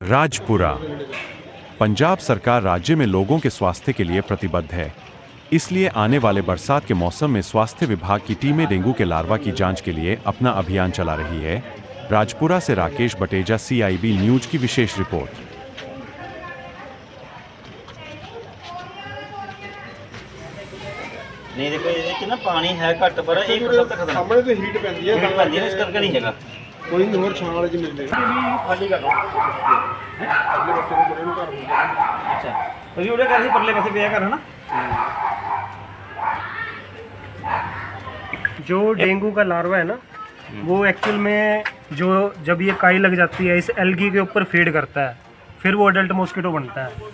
राजपुरा पंजाब सरकार राज्य में लोगों के स्वास्थ्य के लिए प्रतिबद्ध है इसलिए आने वाले बरसात के मौसम में स्वास्थ्य विभाग की टीमें डेंगू के लार्वा की जांच के लिए अपना अभियान चला रही है राजपुरा से राकेश बटेजा सीआईबी न्यूज की विशेष रिपोर्ट ਨਹੀਂ ਦੇਖੋ ਇਹਦੇ ਵਿੱਚ ਨਾ ਪਾਣੀ ਹੈ ਘੱਟ ਪਰ 1% ਤੱਕ ਖਤਮ ਸਾਹਮਣੇ ਤੇ ਹੀਟ ਪੈਂਦੀ ਹੈ ਇਹ ਪੈਂਦੀ ਹੈ ਇਸ ਕਰਕੇ ਨਹੀਂ ਹੈਗਾ ਕੋਈ ਨਹੀਂ ਹੋਰ ਛਾਂ ਵਾਲੇ ਚ ਮਿਲ ਜਾਏਗਾ ਖਾਲੀ ਕਰ ਲਓ ਅਗਲੇ ਬੱਚੇ ਨੂੰ ਬੜੇ ਨੂੰ ਘਰ ਮਿਲ ਜਾਏਗਾ ਅੱਛਾ ਤੁਸੀਂ ਉਹਦੇ ਕਰ ਸੀ ਪਰਲੇ ਪਾਸੇ ਪਿਆ ਕਰ ਹਨਾ जो डेंगू का लार्वा है ना वो एक्चुअल में जो जब ये काई लग जाती है इस एल्गी के ऊपर फीड करता है फिर वो अडल्ट मॉस्किटो बनता है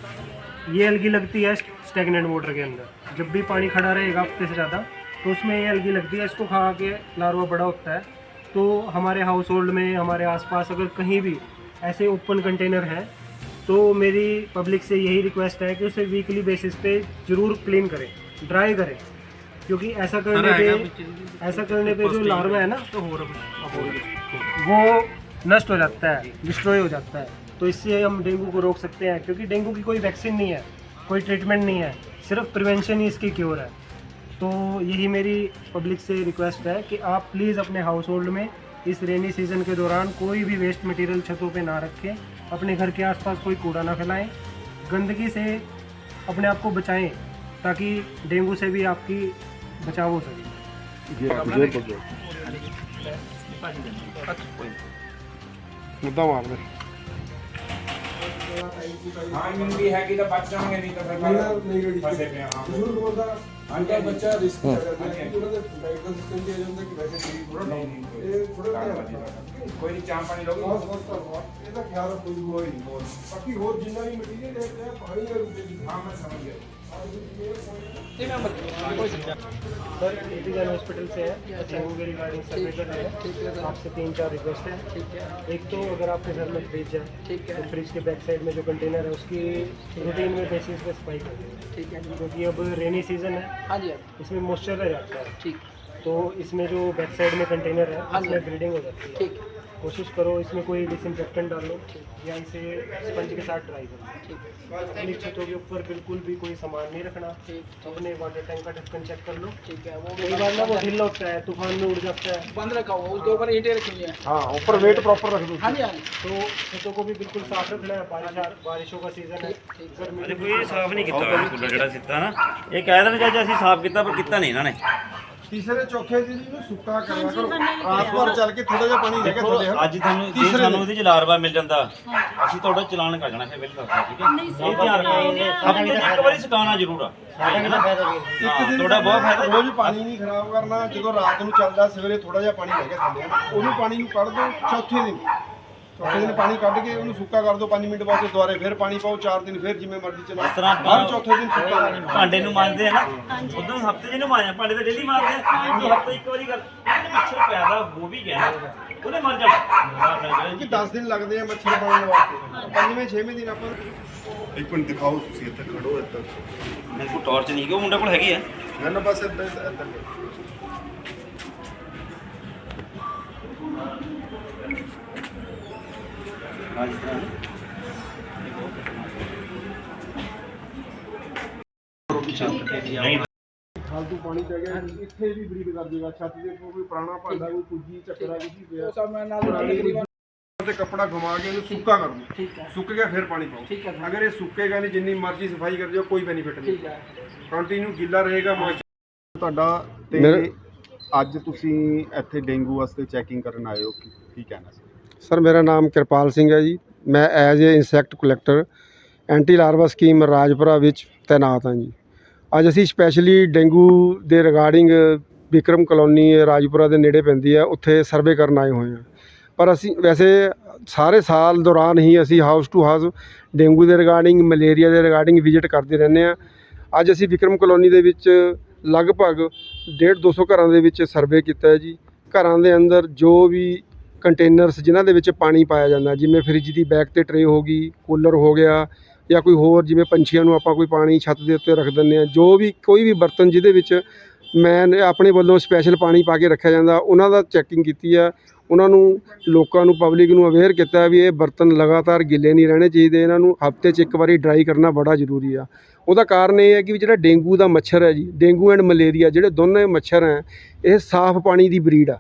ये एल्गी लगती है स्टेगनेंट वाटर के अंदर जब भी पानी खड़ा रहेगा हफ्ते से ज़्यादा तो उसमें ये एल्गी लगती है इसको खा के लार्वा बड़ा होता है तो हमारे हाउस होल्ड में हमारे आसपास अगर कहीं भी ऐसे ओपन कंटेनर हैं तो मेरी पब्लिक से यही रिक्वेस्ट है कि उसे वीकली बेसिस पे ज़रूर क्लीन करें ड्राई करें। क्योंकि ऐसा करने पे ऐसा करने पे जो लार्वा है ना तो वो नष्ट हो जाता है डिस्ट्रॉय हो जाता है। तो इससे हम डेंगू को रोक सकते हैं क्योंकि डेंगू की कोई वैक्सीन नहीं है कोई ट्रीटमेंट नहीं है। सिर्फ़ प्रिवेंशन ही इसकी क्योर है। तो यही मेरी पब्लिक से रिक्वेस्ट है कि आप प्लीज़ अपने हाउस होल्ड में इस रेनी सीज़न के दौरान कोई भी वेस्ट मटेरियल छतों पे ना रखें अपने घर के आसपास कोई कूड़ा ना फैलाएं गंदगी से अपने आप को बचाएं ताकि डेंगू से भी आपकी बचाव हो सके ਮੁੱਦਾ ਮਾਰ ਦੇ ਹਾਂ ਇਮਿਊਨਿਟੀ ਹੈਗੀ ਤਾਂ ਬਚ ਜਾਣਗੇ ਨਹੀਂ ਤਾਂ ਫਿਰ ਨਹੀਂ ਰੈਡੀ ਫਸੇ ਪਏ ਹਾਂ ਬਜ਼ੁਰਗ ਬੰਦਾ ਹਾਂਜੀ ਬੱਚਾ ਰਿਸਕ ਕਰਦਾ ਹੈ ਕਿ ਉਹਨਾਂ ਦੇ ਮੈਡੀਕਲ ਸਿਸਟਮ ਤੇ ਆ ਜਾਂਦਾ ਕਿ ਵੈਸੇ ਠੀਕ ਥੋੜਾ ਨਹੀਂ, ਨਹੀਂ, ਇਹ ਥੋੜਾ ਧਿਆਨ ਰੱਖਣਾ ਕੋਈ ਨਹੀਂ ਚਾਹ ਪਾਣੀ ਲੋਗੇ ਬਸ ਬਸ ਧੰਨਵਾਦ ਇਹਦਾ ਖਿਆਲ ਰੱਖੋ ਜੀ ਕੋਈ ਨਹੀਂ ਹੋਰ ਬਾਕੀ ਹੋਰ ਜਿੰਨਾ ਵੀ ਮਟੀਰੀਅਲ ਹੈ ਤੇ ਪਾਣੀ ਦਾ ਰੂਪ ਵਿੱਚ ਹਾਂ ਮੈਂ ਸਮਝ ਗਿਆ सर इंटीजन हॉस्पिटल से है डेंगू के रिगार्डिंग सर्वे कर रहे हैं आपसे तीन चार रिक्वेस्ट है ठीक है एक तो अगर आपके घर में फ्रिज है ठीक है तो फ्रिज के बैक साइड में जो कंटेनर है उसकी रूटीन में बेसिस पे सफाई कर दें ठीक है क्योंकि अब रेनी सीजन है हाँ जी इसमें मॉइस्चर रह जाता है ठीक तो इसमें जो बैक साइड में कंटेनर है हाँ जी। उसमें ब्रीडिंग हो जाती है ठीक कोशिश करो इसमें कोई डिसइंफेक्टेंट डालो या इसे स्पंज के साथ ट्राई करो ठीक अपनी छतों के ऊपर बिल्कुल भी कोई सामान नहीं रखना ठीक अपने वाटर टैंक का ढक्कन चेक कर लो ठीक है वो कई बार ना वो ढीला होता है तूफान में उड़ जाता है बंद रखा हुआ उसके ऊपर ईंटें रखी हुई हैं ਹਾਂ ਉੱਪਰ weight ਪ੍ਰੋਪਰ ਰੱਖ ਦੋ हाँ जी हाँ जी तो छतों को भी बिल्कुल साफ रखना है बारिश बारिशों का सीजन है ठीक ठीक गर्मी ਦੇਖੋ ਇਹ ਸਾਫ਼ ਨਹੀਂ ਕੀਤਾ ਹੋਇਆ ਕੂਲਰ ਜਿਹੜਾ ਸਿੱਧਾ ਨਾ ਇਹ ਕਹਿ ਦੇਣ ਚਾਚਾ ਅਸੀਂ ਸਾਫ਼ ਕੀਤਾ ਪਰ ਕੀਤਾ ਨਹੀਂ ਇਹਨਾਂ ਨੇ ਤੀਸਰੇ ਚੌਥੇ ਦਿਨ ਇਹਨੂੰ ਸੁੱਕਾ ਕਰਨਾ ਕਰੋ। ਰਾਤ ਭਰ ਚੱਲ ਕੇ ਥੋੜਾ ਜਿਹਾ ਪਾਣੀ ਲੈ ਕੇ ਥੱਲੇ ਹਨਾ ਅੱਜ ਤੁਹਾਨੂੰ ਜੇ ਸਾਨੂੰ ਇਹਦੇ ਚ ਲਾਰਵਾ ਮਿਲ ਜਾਂਦਾ। ਅਸੀਂ ਤੁਹਾਡਾ ਚਲਾਨ ਕਰ ਜਾਣਾ ਫਿਰ ਬਿਲ ਦੱਸਦਾ ਠੀਕ ਹੈ? ਇਹ ਧਿਆਨ ਰੱਖੋ ਆਪਣੀ ਇੱਕ ਵਾਰੀ ਸੁਕਾਉਣਾ ਜ਼ਰੂਰ ਆ। ਇੱਕ ਦਿਨ ਤੁਹਾਡਾ ਬਹੁਤ ਫਾਇਦਾ। ਰੋਜ਼ ਪਾਣੀ ਨਹੀਂ ਖਰਾਬ ਕਰਨਾ। ਜਦੋਂ ਰਾਤ ਨੂੰ ਚੱਲਦਾ ਸਵੇਰੇ ਥੋੜਾ ਜਿਹਾ ਪਾਣੀ ਲੈ ਕੇ ਥੱਲੇ ਹਨਾ, ਉਹਨੂੰ ਪਾਣੀ ਨੂੰ ਕੱਢ ਦਿਓ ਚੌਥੇ ਦਿਨ। ਚੌਥੇ ਦਿਨ ਪਾਣੀ ਕੱਢ ਕੇ ਉਹਨੂੰ ਸੁੱਕਾ ਕਰ ਦਿਓ 5 ਮਿੰਟ ਬਾਅਦ ਦੁਬਾਰੇ ਫਿਰ ਪਾਣੀ ਪਾਓ 4 ਦਿਨ ਫਿਰ ਜਿਵੇਂ ਮਰਜ਼ੀ ਚਲਾਓ। ਤਰ੍ਹਾਂ ਹਰ ਚੌਥੇ ਦਿਨ ਸੁੱਕਾ ਕਰਨਾ ਭਾਂਡੇ ਨੂੰ ਮਾਂਜਦੇ ਆ ਨਾ ਉਦੋਂ ਹਫ਼ਤੇ ਜਿਹਨੂੰ ਮਾਂਜਿਆ ਭਾਂਡੇ ਤਾਂ ਡੇਲੀ ਮਾਰਦੇ ਆ। ਹਫ਼ਤੇ ਇੱਕ ਵਾਰੀ ਕਰ ਇਹਨੇ ਮੱਛਰ ਪੈਦਾ ਹੋ ਵੀ ਗਿਆ ਉਹਨੇ ਮਰ ਜਾਣਾ। ਕਿ 10 ਦਿਨ ਲੱਗਦੇ ਆ ਮੱਛਰ ਬਣਨ ਵਾਸਤੇ। ਪੰਜਵੇਂ ਛੇਵੇਂ ਦਿਨ ਆਪਾਂ ਇੱਕ ਮਿੰਟ ਦਿਖਾਓ ਤੁਸੀਂ ਇੱਥੇ ਖੜੋ ਇੱਥੇ ਮੇਰੇ ਕੋਲ ਟਾਰਚ ਨਹੀਂ ਕਿ ਉਹ ਮੁੰਡੇ ਕੋਲ ਹੈਗੀ ਆ। ਨਾ ਬਸ ਇੱਥੇ ਨਹੀਂ ਫਾਲਤੂ ਪਾਣੀ ਪੈ ਗਿਆ ਇੱਥੇ ਵੀ ਬਰੀਕ ਕਰ ਦੇਗਾ ਛੱਤ ਦੇ ਕੋਈ ਪੁਰਾਣਾ ਭਾਂਡਾ ਕੋਈ ਕੁੱਜੀ ਚੱਕਰਾ ਕੁਝ ਪਿਆ। ਉਹ ਮੈਂ ਨਾਲ ਤੇ ਕੱਪੜਾ ਘੁਮਾ ਕੇ ਇਹਨੂੰ ਸੁੱਕਾ ਕਰ ਦੋ ਸੁੱਕ ਗਿਆ ਫਿਰ ਪਾਣੀ ਪਾਓ। ਅਗਰ ਇਹ ਸੁੱਕੇਗਾ ਨਹੀਂ ਜਿੰਨੀ ਮਰਜ਼ੀ ਸਫ਼ਾਈ ਕਰ ਜਾਓ ਕੋਈ ਬੈਨੀਫਿਟ ਨਹੀਂ। ਕੰਟੀਨਿਊ ਗਿੱਲਾ ਰਹੇਗਾ ਤੁਹਾਡਾ ਤੇ ਅੱਜ ਤੁਸੀਂ ਇੱਥੇ ਡੇਂਗੂ ਵਾਸਤੇ ਚੈਕਿੰਗ ਕਰਨ ਆਏ ਹੋ ਕੀ ਕਹਿਣਾ ਸਰ, ਮੇਰਾ ਨਾਮ ਕਿਰਪਾਲ ਸਿੰਘ ਹੈ ਜੀ। ਮੈਂ as a insect collector anti larva scheme Rajpura ਵਿੱਚ ਤਾਇਨਾਤ ਹਾਂ ਜੀ। ਅੱਜ ਅਸੀਂ ਸਪੈਸ਼ਲੀ ਡੇਂਗੂ ਦੇ ਰਿਗਾਰਡਿੰਗ ਵਿਕਰਮ ਕਲੋਨੀ ਰਾਜਪੁਰਾ ਦੇ ਨੇੜੇ ਪੈਂਦੀ ਹੈ, ਉੱਥੇ ਸਰਵੇ ਕਰਨ ਆਏ ਹੋਏ ਹਾਂ। ਪਰ ਅਸੀਂ ਵੈਸੇ ਸਾਰੇ ਸਾਲ ਦੌਰਾਨ ਹੀ ਅਸੀਂ ਹਾਊਸ ਟੂ ਹਾਊਸ ਡੇਂਗੂ ਦੇ ਰਿਗਾਰਡਿੰਗ ਮਲੇਰੀਆ ਦੇ ਰਿਗਾਰਡਿੰਗ ਵਿਜ਼ਿਟ ਕਰਦੇ ਰਹਿੰਦੇ ਹਾਂ। ਅੱਜ ਅਸੀਂ ਵਿਕਰਮ ਕਲੋਨੀ ਦੇ ਵਿੱਚ ਲਗਭਗ 1.5 200 ਘਰਾਂ ਦੇ ਵਿੱਚ ਸਰਵੇ ਕੀਤਾ ਹੈ ਜੀ। ਘਰਾਂ ਦੇ ਅੰਦਰ ਜੋ ਵੀ ਕੰਟੇਨਰਸ ਜਿਨ੍ਹਾਂ ਦੇ ਵਿੱਚ ਪਾਣੀ ਪਾਇਆ ਜਾਂਦਾ, ਜਿਵੇਂ ਫਰਿੱਜ ਦੀ ਬੈਕ ਤੇ ਟਰੇ ਹੋ ਗਈ, ਕੂਲਰ ਹੋ ਗਿਆ ਜਾਂ ਕੋਈ ਹੋਰ, ਜਿਵੇਂ ਪੰਛੀਆਂ ਨੂੰ ਆਪਾਂ ਕੋਈ ਪਾਣੀ ਛੱਤ ਦੇ ਉੱਤੇ ਰੱਖ ਦਿੰਦੇ ਹਾਂ, ਜੋ ਵੀ ਕੋਈ ਵੀ ਬਰਤਨ ਜਿਹਦੇ ਵਿੱਚ ਮੈਂ ਆਪਣੇ ਵੱਲੋਂ ਸਪੈਸ਼ਲ ਪਾਣੀ ਪਾ ਕੇ ਰੱਖਿਆ ਜਾਂਦਾ, ਉਹਨਾਂ ਦਾ ਚੈਕਿੰਗ ਕੀਤੀ ਆ, ਉਹਨਾਂ ਨੂੰ ਲੋਕਾਂ ਨੂੰ ਪਬਲਿਕ ਨੂੰ ਅਵੇਅਰ ਕੀਤਾ ਵੀ ਇਹ ਬਰਤਨ ਲਗਾਤਾਰ ਗਿੱਲੇ ਨਹੀਂ ਰਹਿਣੇ ਚਾਹੀਦੇ, ਇਹਨਾਂ ਨੂੰ ਹਫ਼ਤੇ 'ਚ ਇੱਕ ਵਾਰੀ ਡਰਾਈ ਕਰਨਾ ਬੜਾ ਜ਼ਰੂਰੀ ਆ। ਉਹਦਾ ਕਾਰਨ ਇਹ ਹੈ ਕਿ ਵੀ ਜਿਹੜਾ ਡੇਂਗੂ ਦਾ ਮੱਛਰ ਹੈ ਜੀ, ਡੇਂਗੂ ਐਂਡ ਮਲੇਰੀਆ ਜਿਹੜੇ ਦੋਨੇ ਮੱਛਰ ਹੈ, ਇਹ ਸਾਫ਼ ਪਾਣੀ ਦੀ ਬਰੀਡ ਆ।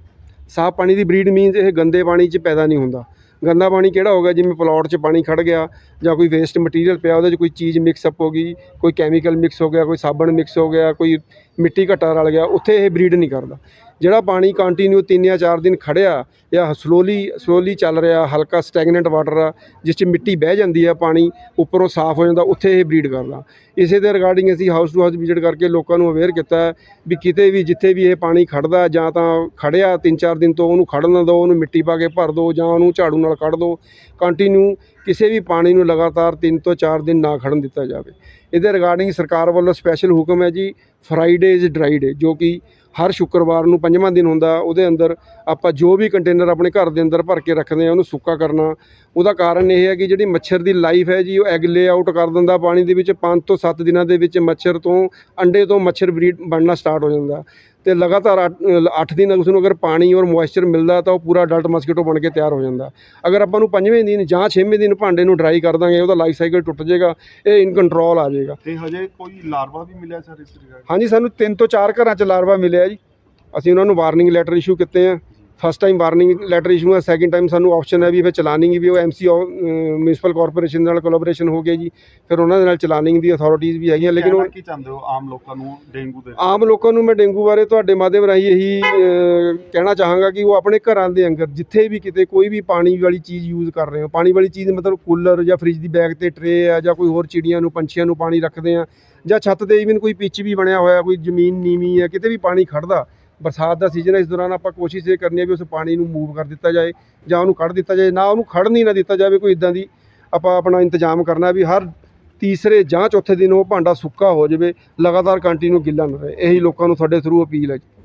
ਸਾਫ਼ ਪਾਣੀ ਦੀ ਬਰੀਡ ਮੀਨਸ ਇਹ ਗੰਦੇ ਪਾਣੀ 'ਚ ਪੈਦਾ ਨਹੀਂ ਹੁੰਦਾ। ਗੰਦਾ ਪਾਣੀ ਕਿਹੜਾ ਹੋਗਾ ਜਿਵੇਂ ਪਲਾਟ 'ਚ ਪਾਣੀ ਖੜ ਗਿਆ ਜਾਂ ਕੋਈ ਵੇਸਟ ਮਟੀਰੀਅਲ ਪਿਆ, ਉਹਦੇ 'ਚ ਕੋਈ ਚੀਜ਼ ਮਿਕਸ ਅਪ ਹੋ ਗਈ, ਕੋਈ ਕੈਮੀਕਲ ਮਿਕਸ ਹੋ ਗਿਆ, ਕੋਈ ਸਾਬਣ ਮਿਕਸ ਹੋ ਗਿਆ, ਕੋਈ ਮਿੱਟੀ ਘੱਟਾ ਰਲ ਗਿਆ, ਉੱਥੇ ਇਹ ਬਰੀਡ ਨਹੀਂ ਕਰਦਾ। ਜਿਹੜਾ ਪਾਣੀ ਕੰਟੀਨਿਊ ਤਿੰਨ ਜਾਂ ਚਾਰ ਦਿਨ ਖੜਿਆ ਜਾਂ ਸਲੋਲੀ ਸਲੋਲੀ ਚੱਲ ਰਿਹਾ, ਹਲਕਾ ਸਟੈਗਨੈਂਟ ਵਾਟਰ ਆ, ਜਿਸ 'ਚ ਮਿੱਟੀ ਬਹਿ ਜਾਂਦੀ ਆ ਪਾਣੀ, ਉੱਪਰੋਂ ਸਾਫ਼ ਹੋ ਜਾਂਦਾ, ਉੱਥੇ ਇਹ ਬਰੀਡ ਕਰਦਾ। ਇਸੇ ਦੇ ਰਿਗਾਰਡਿੰਗ ਅਸੀਂ ਹਾਊਸ ਟੂ ਹਾਊਸ ਵਿਜ਼ਿਟ ਕਰਕੇ ਲੋਕਾਂ ਨੂੰ ਅਵੇਅਰ ਕੀਤਾ ਵੀ ਕਿਤੇ ਵੀ, ਜਿੱਥੇ ਵੀ ਇਹ ਪਾਣੀ ਖੜਦਾ, ਜਾਂ ਤਾਂ ਖੜਿਆ ਤਿੰਨ ਚਾਰ ਦਿਨ ਤੋਂ ਉਹਨੂੰ ਖੜਨ ਨਾ ਦਿਓ, ਉਹਨੂੰ ਮਿੱਟੀ ਪਾ ਕੇ ਭਰ ਦਿਓ, ਜਾਂ ਉਹਨੂੰ ਝਾੜੂ ਨਾਲ ਕੱਢ ਦਿਓ। ਕੰਟੀਨਿਊ ਕਿਸੇ ਵੀ ਪਾਣੀ ਨੂੰ ਲਗਾਤਾਰ ਤਿੰਨ ਤੋਂ ਚਾਰ ਦਿਨ ਨਾ ਖੜਨ ਦਿੱਤਾ ਜਾਵੇ। ਇਹਦੇ ਰਿਗਾਰਡਿੰਗ ਸਰਕਾਰ ਵੱਲੋਂ ਸਪੈਸ਼ਲ ਹੁਕਮ ਹੈ ਜੀ ਫਰਾਈਡੇ ਇਜ਼ ਡਰਾਈ ਡੇ ਜੋ ਕਿ ਹਰ ਸ਼ੁੱਕਰਵਾਰ ਨੂੰ ਪੰਜਵਾਂ ਦਿਨ ਹੁੰਦਾ, ਉਹਦੇ ਅੰਦਰ ਆਪਾਂ ਜੋ ਵੀ ਕੰਟੇਨਰ ਆਪਣੇ ਘਰ ਦੇ ਅੰਦਰ ਭਰ ਕੇ ਰੱਖਦੇ ਆ ਉਹਨੂੰ ਸੁੱਕਾ ਕਰਨਾ। ਉਹਦਾ ਕਾਰਨ ਇਹ ਹੈ ਕਿ ਜਿਹੜੀ ਮੱਛਰ ਦੀ ਲਾਈਫ ਹੈ ਜੀ, ਉਹ ਐਗ ਲੇ ਆਊਟ ਕਰ ਦਿੰਦਾ, ਪਾਣੀ ਦੇ ਵਿੱਚ 5 ਤੋਂ 7 ਦਿਨਾਂ ਦੇ ਵਿੱਚ ਮੱਛਰ ਤੋਂ, ਅੰਡੇ ਤੋਂ ਮੱਛਰ ਬਰੀਡ ਬਣਨਾ ਸਟਾਰਟ ਹੋ ਜਾਂਦਾ। ਤੇ ਲਗਾਤਾਰ 8 ਦਿਨ ਉਸ ਨੂੰ ਅਗਰ ਪਾਣੀ ਔਰ ਮੋਇਸਚਰ ਮਿਲਦਾ ਤਾਂ ਉਹ ਪੂਰਾ ਅਡਲਟ ਮਸਕੀਟੋ ਬਣ ਕੇ ਤਿਆਰ ਹੋ ਜਾਂਦਾ। ਅਗਰ ਆਪਾਂ ਨੂੰ ਪੰਜਵੇਂ ਦਿਨ ਜਾਂ ਛੇਵੇਂ ਦਿਨ ਭਾਂਡੇ ਨੂੰ ਡਰਾਈ ਕਰ ਦਾਂਗੇ ਉਹਦਾ ਲਾਈਫ ਸਾਈਕਲ ਟੁੱਟ ਜਾਏਗਾ ਇਹ ਇਨ ਕੰਟਰੋਲ ਆ ਜਾਏਗਾ। ਤੇ ਹਜੇ ਕੋਈ ਲਾਰਵਾ ਵੀ ਮਿਲਿਆ ਸਰ ਇਸ ਰਿਗਾਰਡ ਹਾਂਜੀ ਸਾਨੂੰ ਤਿੰਨ ਤੋਂ ਚਾਰ ਘਰਾਂ 'ਚ ਲਾਰਵਾ ਮਿਲਿਆ ਜੀ। ਅਸੀਂ ਉਹਨਾਂ ਨੂੰ ਵਾਰਨਿੰਗ ਲੈਟਰ ਇਸ਼ੂ ਕੀਤੇ ਆ। First time warning letter issue ਹੈ ਸੈਕਿੰਡ ਟਾਈਮ ਸਾਨੂੰ ਆਪਸ਼ਨ ਹੈ ਵੀ ਫਿਰ ਚਲਾਨਿੰਗ ਵੀ ਉਹ ਐਮਸੀ ਮਿਊਨਿਸਪਲ ਕਾਰਪੋਰੇਸ਼ਨ ਨਾਲ ਕੋਲੈਬੋਰੇਸ਼ਨ ਹੋ ਗਿਆ ਜੀ। ਫਿਰ ਉਹਨਾਂ ਦੇ ਨਾਲ ਚਲਾਨਿੰਗ ਦੀ ਅਥਾਰਟੀਜ਼ ਵੀ ਹੈਗੀਆਂ ਲੇਕਿਨ ਉਹ ਕੀ ਚਾਹੁੰਦੇ ਹੋ ਆਮ ਲੋਕਾਂ ਨੂੰ ਡੇਂਗੂ ਦੇ? ਆਮ ਲੋਕਾਂ ਨੂੰ ਮੈਂ ਡੇਂਗੂ ਬਾਰੇ ਤੁਹਾਡੇ ਮਾਧਿਅਮ ਰਾਹੀਂ ਇਹੀ ਕਹਿਣਾ ਚਾਹਾਂਗਾ ਕਿ ਉਹ ਆਪਣੇ ਘਰਾਂ ਦੇ ਅੰਦਰ ਜਿੱਥੇ ਵੀ ਕਿਤੇ ਕੋਈ ਵੀ ਪਾਣੀ ਵਾਲੀ ਚੀਜ਼ ਯੂਜ਼ ਕਰ ਰਹੇ ਹੋ। ਪਾਣੀ ਵਾਲੀ ਚੀਜ਼ ਮਤਲਬ ਕੂਲਰ ਜਾਂ ਫ੍ਰਿਜ ਦੀ ਬੈਗ ਤੇ ਟਰੇ ਆ ਜਾਂ ਕੋਈ ਹੋਰ ਚਿੜੀਆਂ ਨੂੰ ਪੰਛੀਆਂ ਨੂੰ ਪਾਣੀ ਰੱਖਦੇ ਆ ਜਾਂ ਛੱਤ ਤੇ ਇਵਨ ਕੋਈ ਪਿੱਚ ਵੀ ਬਣਿਆ ਹੋਇਆ ਕੋਈ ਜ਼ਮੀਨ ਨੀਵੀਂ ਹੈ ਕਿਤੇ ਵੀ ਪਾਣੀ ਖੜਦਾ ਬਰਸਾਤ ਦਾ ਸੀਜ਼ਨ ਹੈ, ਇਸ ਦੌਰਾਨ ਆਪਾਂ ਕੋਸ਼ਿਸ਼ ਇਹ ਕਰਨੀ ਹੈ ਵੀ ਉਸ ਪਾਣੀ ਨੂੰ ਮੂਵ ਕਰ ਦਿੱਤਾ ਜਾਏ ਜਾਂ ਉਹਨੂੰ ਕੱਢ ਦਿੱਤਾ ਜਾਏ, ਨਾ ਉਹਨੂੰ ਖੜਨ ਹੀ ਨਾ ਦਿੱਤਾ ਜਾਵੇ, ਕੋਈ ਇਦਾਂ ਦੀ ਆਪਾਂ ਆਪਣਾ ਇੰਤਜ਼ਾਮ ਕਰਨਾ ਵੀ ਹਰ ਤੀਸਰੇ ਜਾਂ ਚੌਥੇ ਦਿਨ ਉਹ ਭਾਂਡਾ ਸੁੱਕਾ ਹੋ ਜਾਵੇ, ਲਗਾਤਾਰ ਕੰਟੀਨਿਊ ਗਿੱਲਾ ਨਾ ਰਹੇ, ਇਹੀ ਲੋਕਾਂ ਨੂੰ ਤੁਹਾਡੇ ਥਰੂ ਅਪੀਲ ਹੈ ਜੀ।